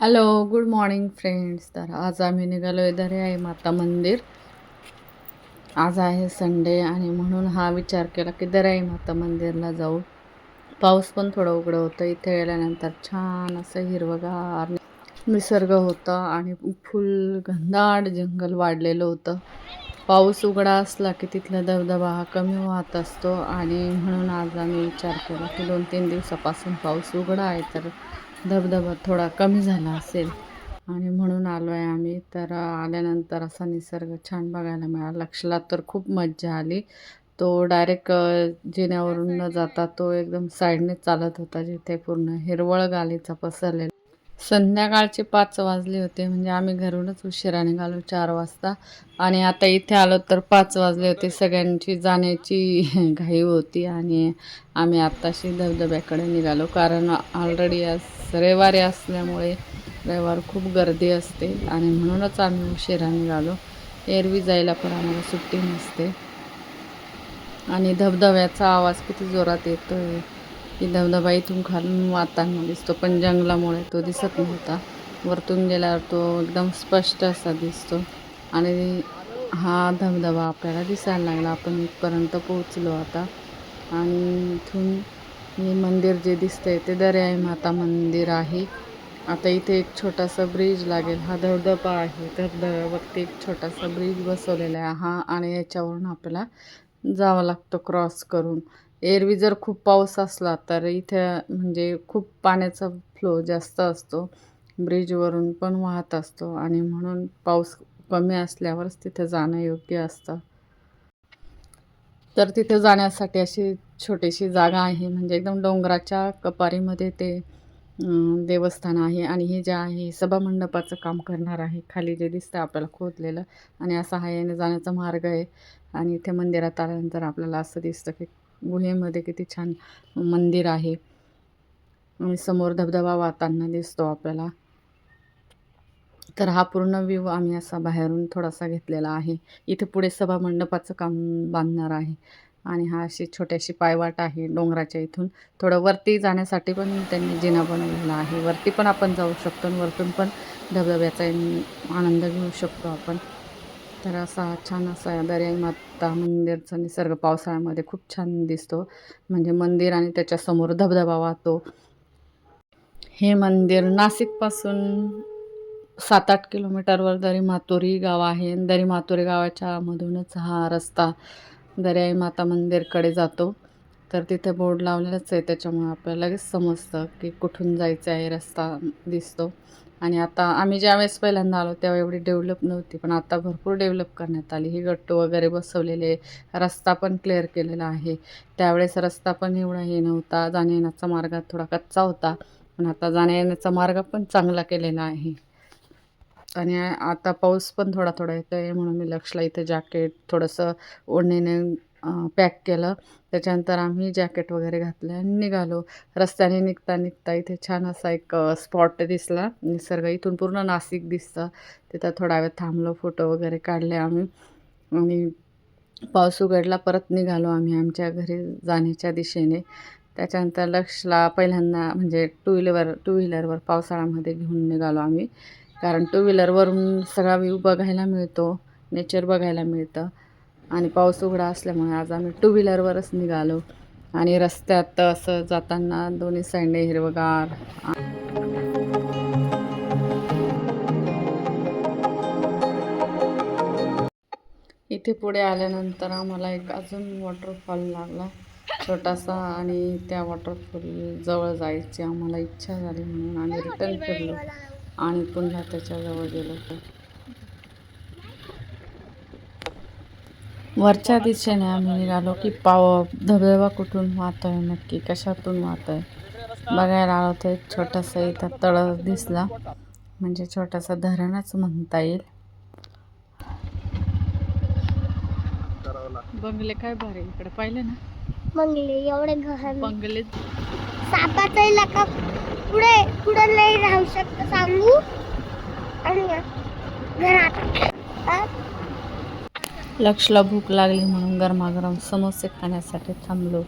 Hello good morning friends तर आज आम्ही निघालो आहे आहे माता मंदिर. आज आहे संडे आणि म्हणून हा विचार केला की दराई माता मंदिरला जाऊ. पाऊस पण थोडं उघडं होतं. इथे गेल्यानंतर छान असं हिरवगार निसर्ग होता आणि फुल घनदाट जंगल वाढलेलं होतं. पाऊस उघडा असला की तिथला धबधबा हा कमी वाहत असतो आणि म्हणून आज आम्ही विचार केला की दोन तीन दिवसापासून पाऊस उघडा आहे तर धबधबा थोडा कमी झाला असेल. आणि म्हणून आलो आहे आम्ही. तर आल्यानंतर असा निसर्ग छान बघायला मिळाला. लक्षला तर खूप मज्जा आली. तो डायरेक्ट जिन्यावरून न जाता तो एकदम साईडने चालत होता जिथे पूर्ण हिरवळ गालीचा पसरलेला संध्याकाळचे पाच वाजले होते. म्हणजे आम्ही घरूनच उशिरा निघालो चार वाजता. आणि आता इथे आलो तर पाच वाजले होते. सगळ्यांची जाण्याची घाई होती आणि आम्ही आत्ताशी धबधब्याकडे निघालो. कारण ऑलरेडी आज रविवारी असल्यामुळे रविवार खूप गर्दी असते आणि म्हणूनच आम्ही उशिरा निघालो. एरवी जायला पण आम्हाला सुट्टी नसते. आणि धबधब्याचा आवाज किती जोरात येतो आहे की धबधबा इथून खालून वातांना दिसतो पण जंगलामुळे तो दिसत नव्हता. वरतून गेल्यावर तो एकदम स्पष्ट असा दिसतो. आणि हा धबधबा आपल्याला दिसायला लागला. आपण इथपर्यंत पोहोचलो आता. आणि इथून हे मंदिर जे दिसतंय ते दर्याई माता मंदिर आहे. आता इथे एक छोटासा ब्रिज लागेल. हा धबधबा आहे. धबधब्यावरती एक छोटासा ब्रिज बसवलेला आहे. हा आणि याच्यावरून आपल्याला जावं लागतं क्रॉस करून. एरवी जर खूप पाऊस असला तर इथे म्हणजे खूप पाण्याचा फ्लो जास्त असतो. ब्रिजवरून पण वाहत असतो आणि म्हणून पाऊस कमी असल्यावरच तिथे जाणं योग्य असतं. तर तिथे जाण्यासाठी अशी छोटीशी जागा आहे म्हणजे एकदम डोंगराच्या कपारीमध्ये ते देवस्थान आहे आणि हे जे आहे सभामंडपाचं काम करणार आहे. खाली जे दिसतं आपल्याला खोदलेलं आणि असा हा याने जाण्याचा मार्ग आहे आणि इथे मंदिरात आल्यानंतर आपल्याला असं दिसतं की गुहेमध्ये किती छान मंदिर आहे. आणि समोर धबधबा वाहताना दिसतो आपल्याला. तर हा पूर्ण व्ह्यू आम्ही असा बाहेरून थोडासा घेतलेला आहे. इथे पुढे सभा मंडपाचं काम बांधणार आहे. आणि हा अशी छोट्याशी पायवाट आहे डोंगराच्या इथून. थोडं वरती जाण्यासाठी पण त्यांनी जिना बनवलेला आहे. वरती पण आपण जाऊ शकतो आणि वरतून पण धबधब्याचा आनंद घेऊ शकतो आपण. तर असा छान असा दर्याई माता मंदिरचा निसर्ग पावसाळ्यामध्ये खूप छान दिसतो. म्हणजे मंदिर आणि त्याच्यासमोर धबधबा वाहतो. हे मंदिर नाशिकपासून सात आठ किलोमीटरवर दरी मातोरी गाव आहे. दरी मातोरी गावाच्या मधूनच हा रस्ता दर्याई माता मंदिरकडे जातो. तर तिथे बोर्ड लावलेलाच आहे. त्याच्यामुळे आपल्याला लगेच समजतं की कुठून जायचं आहे रस्ता दिसतो. आणि आता आम्ही ज्यावेळेस पहिल्यांदा आलो तेव्हा एवढी डेव्हलप नव्हती. पण आता भरपूर डेव्हलप करण्यात आली. ही गट्टू वगैरे बसवलेले रस्ता पण क्लिअर केलेला आहे. त्यावेळेस रस्ता पण एवढा हे नव्हता. जाण्या येण्याचा मार्ग थोडा कच्चा होता. पण आता जाण्या येण्याचा मार्ग पण चांगला केलेला आहे. आणि आता पाऊस पण थोडा थोडा येतो आहे म्हणून मी लक्षला इथं जॅकेट थोडंसं ओढणीने पॅक केलं. त्याच्यानंतर आम्ही जॅकेट वगैरे घातलं आणि निघालो. रस्त्याने निघता निघता इथे छान असा एक स्पॉट दिसला. निसर्ग इथून पूर्ण नाशिक दिसतं. तिथं थोडा वेळ थांबलो फोटो वगैरे काढले आम्ही. आणि पाऊस उघडला परत निघालो आम्ही आमच्या घरी जाण्याच्या दिशेने. त्याच्यानंतर लक्षला पहिल्यांदा म्हणजे टू व्हीलरवर टू व्हीलरवर पावसाळ्यामध्ये घेऊन निघालो आम्ही. कारण टू व्हीलरवरून सगळा व्ह्यू बघायला मिळतो नेचर बघायला मिळतं. आणि पाऊस उघडा असल्यामुळे आज आम्ही टू व्हीलरवरच निघालो. आणि रस्त्यात असं जाताना दोन्ही साईडने हिरवगार. इथे पुढे आल्यानंतर आम्हाला एक अजून वॉटरफॉल लागला छोटासा आणि त्या वॉटरफॉल जवळ जायची आम्हाला इच्छा झाली म्हणून आम्ही रिटर्न फिरलो. आणि पुन्हा त्याच्याजवळ गेलो. तर वरच्या दिशेने आम्ही निघालो की पाव धबधबा कुठून वाहतोय नक्की कशातून वाहतोय? बघायला आलो तर एक छोटासा इथं तळ दिसला. म्हणजे छोटासा धरणच म्हणता येईल. बंगले काय भारी इकडे. पाहिले ना? मंगले एवढे घाण. बंगले. सापाचा इलाका पुढे पुढे नाही राहू शकत सांगू? आणि घरात? लक्षला भूक लागली म्हणून गरमागरम समोसे खाण्यासाठी थांबलो.